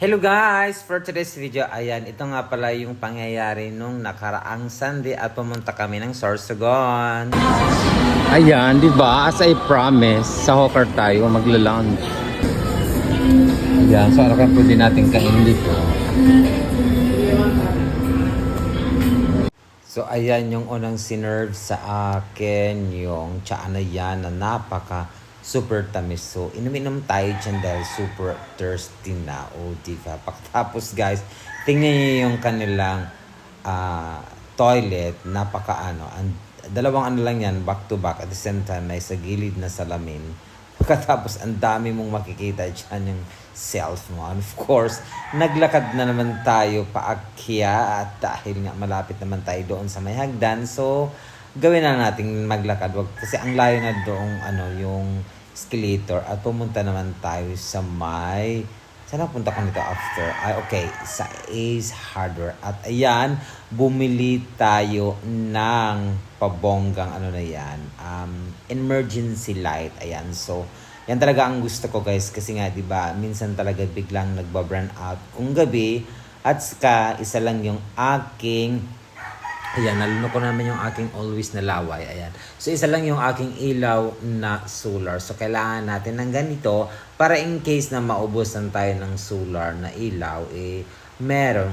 Hello guys! For today's video, ayan, ito nga pala yung pangyayari nung nakaraang Sunday at pumunta kami ng Sorsogon. Ayan, di ba? As I promise, sa Hawker tayo magla-lunch. Ayan, so ano kaya pwede natin kainin dito? So ayan yung unang sinerve sa akin, yung tsaa na yan na napaka super tamis. So inuminom tayo dyan dahil super thirsty na. O diba? Pagkatapos guys, tingnan niyo yung kanilang ah, toilet. Napaka ano. Ang, dalawang ano lang yan, back to back. At the same time, may sa gilid na salamin. Pagkatapos, ang dami mong makikita dyan yung self mo. And of course, naglakad na naman tayo paakyat at dahil nga malapit naman tayo doon sa may hagdan. So, gawin na natin maglakad. Wag, kasi ang layo na doong ano, yung escalator at pumunta naman tayo sa may Saan punta ko nito after? Ay, okay. Sa Ace Hardware. At ayan, bumili tayo ng pabonggang ano na yan. Um, emergency light. Ayan. So, yan talaga ang gusto ko guys. Kasi nga, di ba minsan talaga biglang nagba-burn out kung gabi. At saka, isa lang yung aking Ayan, naluno ko naman yung aking always na laway. Ayan. So, isa lang yung aking ilaw na solar. So, kailangan natin ng ganito para in case na maubusan tayo ng solar na ilaw, eh, meron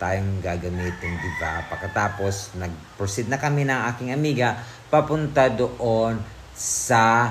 tayong gagamitin, di ba? Pagkatapos, nag-proceed na kami ng aking amiga papunta doon sa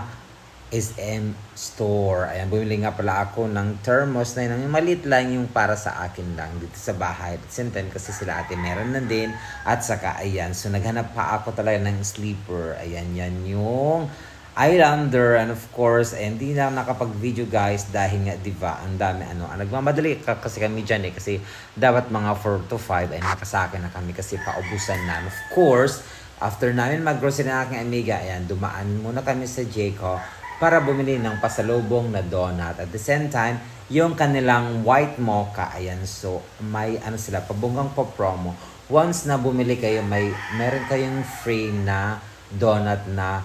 SM store. Ayan, bumili nga pala ako ng thermos na yun. Yung maliit lang yung para sa akin lang dito sa bahay. At same time, kasi sila ate meron na din. At saka, ayan. So, naghanap pa ako talaga ng sleeper. Ayan, yan yung Islander. And of course, eh, hindi na nakapag-video guys dahil nga, di ba, ang dami ano. Ah, Nagmamadali ka, kasi kami dyan eh. Kasi dapat mga 4 to 5 ay nakasakay na kami kasi paubusan na. And of course, after namin mag-grocery ng aking amiga, ayan, dumaan muna kami sa Jayco para bumili ng pasalubong na donut. At the same time, yung kanilang white mocha, ayan, so may ano sila, pabunggang po promo. Once na bumili kayo, may meron kayong free na donut na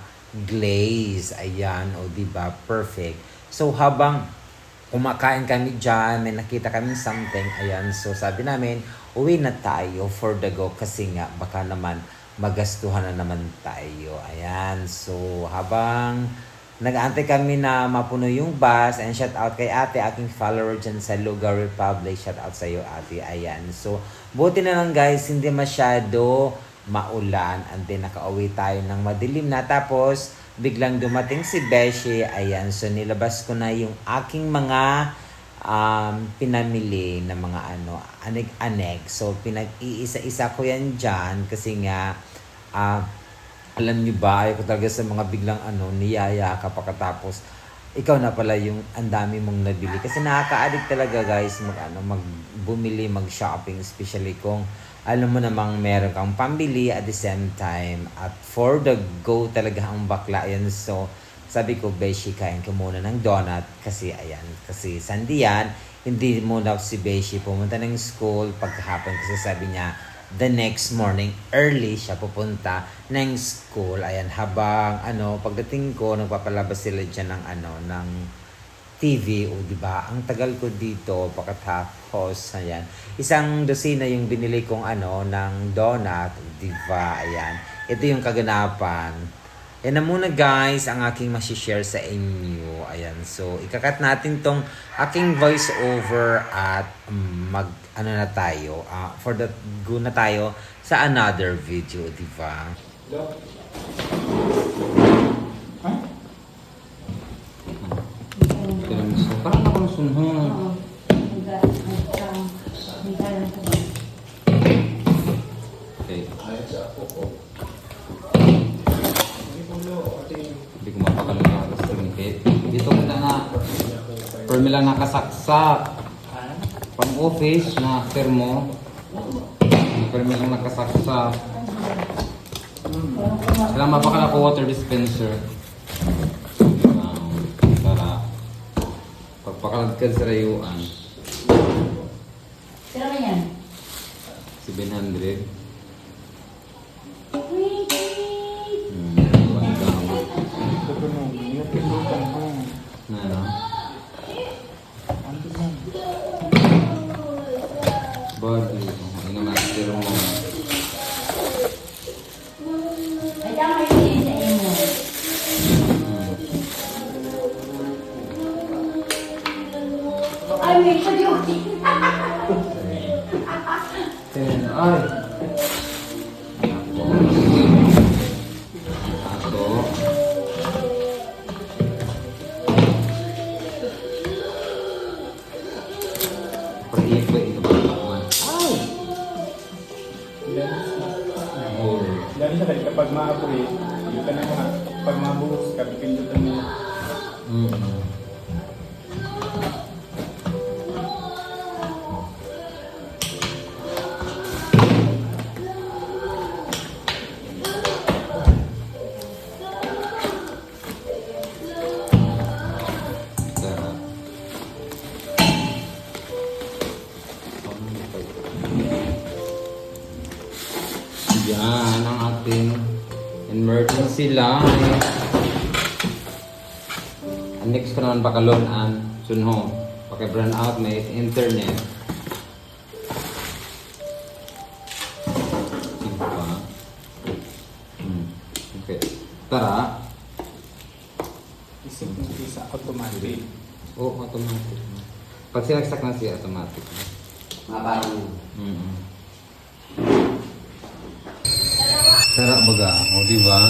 glaze. Ayan, o di ba perfect. So habang kumakain kami dyan, may nakita kami something, ayan, so sabi namin, uwi na tayo for the go kasi nga baka naman magastuhan na naman tayo. Ayan, so habang Nag-aantay kami na mapuno yung bus and shout out kay ate, aking follower dyan sa Lugar Republic. Shout out sa iyo ate. Ayan. So, buti na lang guys, hindi masyado maulan and then nakauwi tayo ng madilim na. Tapos, biglang dumating si Beshi. Ayan. So, nilabas ko na yung aking mga um, pinamili na mga ano, anig-anig. So, pinag-iisa-isa ko yan dyan kasi nga, ah, alam niyo ba, ayaw ko talaga sa mga biglang ano, niyaya ka pagkatapos ikaw na pala yung ang dami mong nabili. Kasi nakaka-addict talaga guys mag, ano, mag bumili, mag-shopping, especially kung alam mo namang meron kang pambili at the same time. At for the go talaga ang bakla yan. So, sabi ko, Beshi, kain ka muna ng donut. Kasi, ayan, kasi Sunday yan. Hindi muna si Beshi pumunta ng school pagkahapon kasi sabi niya, the next morning, early siya pupunta ng school. Ayan, habang ano, pagdating ko, nagpapalabas sila dyan ng ano, ng TV, o di ba? Ang tagal ko dito, pagkatapos, ayan. Isang dosina yung binili kong ano, ng donut, di ba? Ayan. Ito yung kaganapan. Yan na muna guys, ang aking masishare sa inyo. Ayan, so ikakat natin tong aking voice over at mag, ano na tayo, ah, for the go na tayo sa another video, di ba? Parang ako nasunhong. Okay. Hindi ko na sa limit. Dito ko na nga. Formula nakasaksak. Pang office na termo. Formula nakasaksak. Kailangan mapakala ko water dispenser. Um, para pagpakalagkad sa rayuan. Na yan? 700. Body. Ano na master mo. Ay, tama yun sa kahit kapag maapoy, yung ka na nga, pag mabuhos ka, pindutan mo. Mm. Sarap. Yan ang ating emergency line. Ang next ko naman pakalon an sunho. Paki-brand out may internet. Pa. Hmm. Okay. Tara. Isip mo isa automatic. Oh, automatic. Pag sinagsak na siya, automatic. Mabayo. Mm Sarap baga. O, di ba?